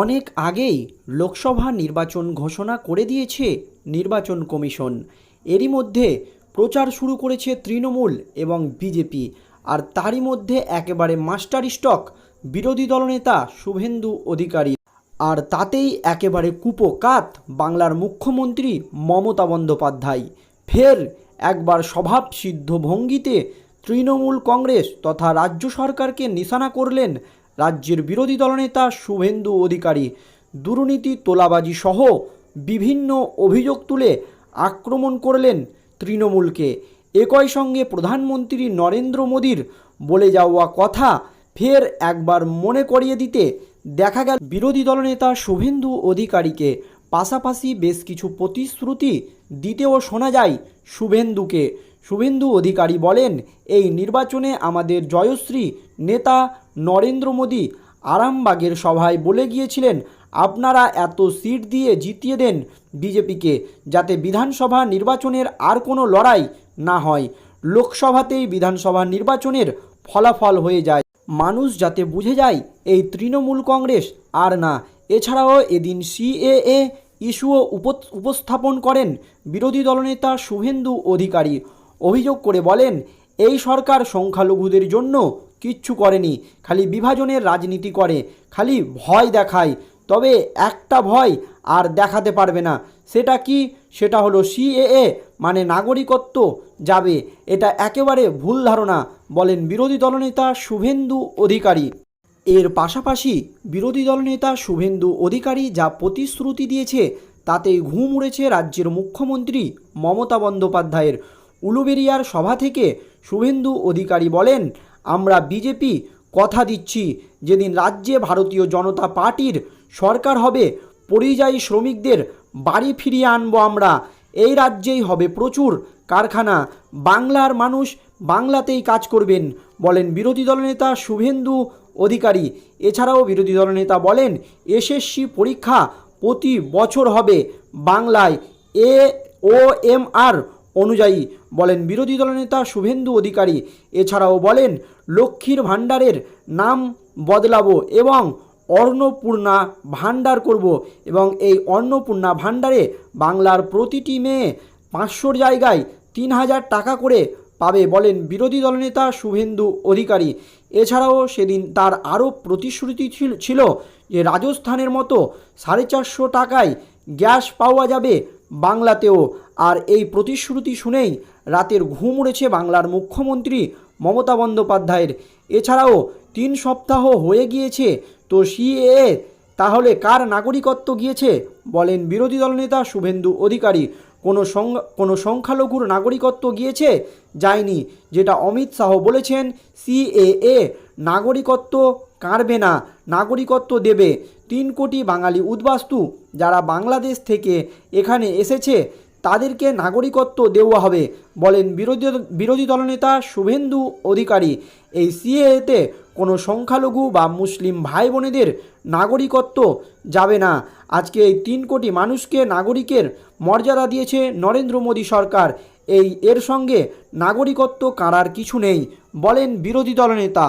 অনেক আগেই লোকসভা নির্বাচন ঘোষণা করে দিয়েছে নির্বাচন কমিশন। এরই মধ্যে প্রচার শুরু করেছে তৃণমূল এবং বিজেপি। আর তারই মধ্যে একেবারে মাস্টার স্টক বিরোধী দলনেতা শুভেন্দু অধিকারী। আর তাতেই একেবারে কুপোকাত বাংলার মুখ্যমন্ত্রী মমতা বন্দ্যোপাধ্যায়। ফের একবার স্বভাব সিদ্ধ ভঙ্গিতে তৃণমূল কংগ্রেস তথা রাজ্য সরকারকে নিশানা করলেন রাজ্যের বিরোধী দলনেতা শুভেন্দু অধিকারী দুর্নীতি তোলাবাজি সহ বিভিন্ন অভিযোগ তুলে আক্রমণ করলেন তৃণমূলকে। একই সঙ্গে প্রধানমন্ত্রী নরেন্দ্র মোদীর বলে যাওয়া কথা ফের একবার মনে করিয়ে দিতে দেখা গেল বিরোধী দলনেতা শুভেন্দু অধিকারীকে। পাশাপাশি বেশ কিছু প্রতিশ্রুতি দিতেও শোনা যায় শুভেন্দুকে। শুভেন্দু অধিকারী বলেন, এই নির্বাচনে আমাদের জয়শ্রী নেতা নরেন্দ্র মোদী আরামবাগের সভায় বলে গিয়েছিলেন, আপনারা এত সিট দিয়ে জিতিয়ে দেন বিজেপিকে, যাতে বিধানসভা নির্বাচনের আর কোনো লড়াই না হয়। লোকসভাতেই বিধানসভা নির্বাচনের ফলাফল হয়ে যায়। মানুষ যাতে বুঝে যায়, এই তৃণমূল কংগ্রেস আর না। এছাড়াও এদিন সিএএ ইস্যুও উপ- উপস্থাপন করেন বিরোধী দলনেতা শুভেন্দু অধিকারী। অভিযোগ করে বলেন, এই সরকার সংখ্যালঘুদের জন্য কিচ্ছু করেনি, খালি বিভাজনের রাজনীতি করে, খালি ভয় দেখায়। তবে একটা ভয় আর দেখাতে পারবে না, সেটা কি? সেটা হলো সিএএ মানে নাগরিকত্ব যাবে। এটা একেবারে ভুল ধারণা, বলেন বিরোধী দলনেতা শুভেন্দু অধিকারী। এর পাশাপাশি বিরোধী দলনেতা শুভেন্দু অধিকারী যা প্রতিশ্রুতি দিয়েছে, তাতেই ঘুম উড়েছে রাজ্যের মুখ্যমন্ত্রী মমতা বন্দ্যোপাধ্যায়ের। উলুবেরিয়ার সভা থেকে শুভেন্দু অধিকারী বলেন, আমরা বিজেপি কথা দিচ্ছি, যেদিন রাজ্যে ভারতীয় জনতা পার্টির সরকার হবে, পরিযায়ী শ্রমিকদের বাড়ি ফিরিয়ে আনব আমরা। এই রাজ্যেই হবে প্রচুর কারখানা। বাংলার মানুষ বাংলাতেই কাজ করবেন, বলেন বিরোধী দলনেতা শুভেন্দু অধিকারী। এছাড়াও বিরোধী দলনেতা বলেন, এসএসসি পরীক্ষা প্রতি বছর হবে বাংলায়। এ ও এম আর অনুযায়ী বলেন বিরোধী দলনেতা শুভেন্দু অধিকারী। এছাড়াও বলেন, লক্ষ্মীর ভাণ্ডারের নাম বদলাবো এবং অন্নপূর্ণা ভাণ্ডার করব এবং এই অন্নপূর্ণা ভাণ্ডারে বাংলার প্রতিটি মেয়ে পাঁচশোর জায়গায় তিন হাজার টাকা করে পাবে বলেন বিরোধী দলনেতা শুভেন্দু অধিকারী। এছাড়াও সেদিন তার আরও প্রতিশ্রুতি ছিল- যে রাজস্থানের মতো সাড়ে চারশো টাকায় গ্যাস পাওয়া যাবে বাংলাতেও। আর এই প্রতিশ্রুতি শুনেই রাতের ঘুম উড়েছে বাংলার মুখ্যমন্ত্রী মমতা বন্দ্যোপাধ্যায়ের। এছাড়াও তিন সপ্তাহ হয়ে গিয়েছে তো সিএ তাহলে কার নাগরিকত্ব গিয়েছে? বলেন বিরোধী দলনেতা শুভেন্দু অধিকারী। কোনো কোনো সংখ্যালঘুর নাগরিকত্ব গিয়েছে? যায়নি, যেটা অমিত শাহ বলেছেন, সিএএ নাগরিকত্ব কাঁড়বে না, নাগরিকত্ব দেবে। তিন কোটি বাঙালি উদ্বাস্তু যারা বাংলাদেশ থেকে এখানে এসেছে তাদেরকে নাগরিকত্ব দেওয়া হবে, বলেন বিরোধী বিরোধী দলনেতা শুভেন্দু অধিকারী। এই সিএতে কোনো সংখ্যালঘু বা মুসলিম ভাই বোনেদের নাগরিকত্ব যাবে না। আজকে এই তিন কোটি মানুষকে নাগরিকের মর্যাদা দিয়েছে নরেন্দ্র মোদী সরকার। এই এর সঙ্গে নাগরিকত্ব কাড়ার কিছু নেই, বলেন বিরোধী দলনেতা।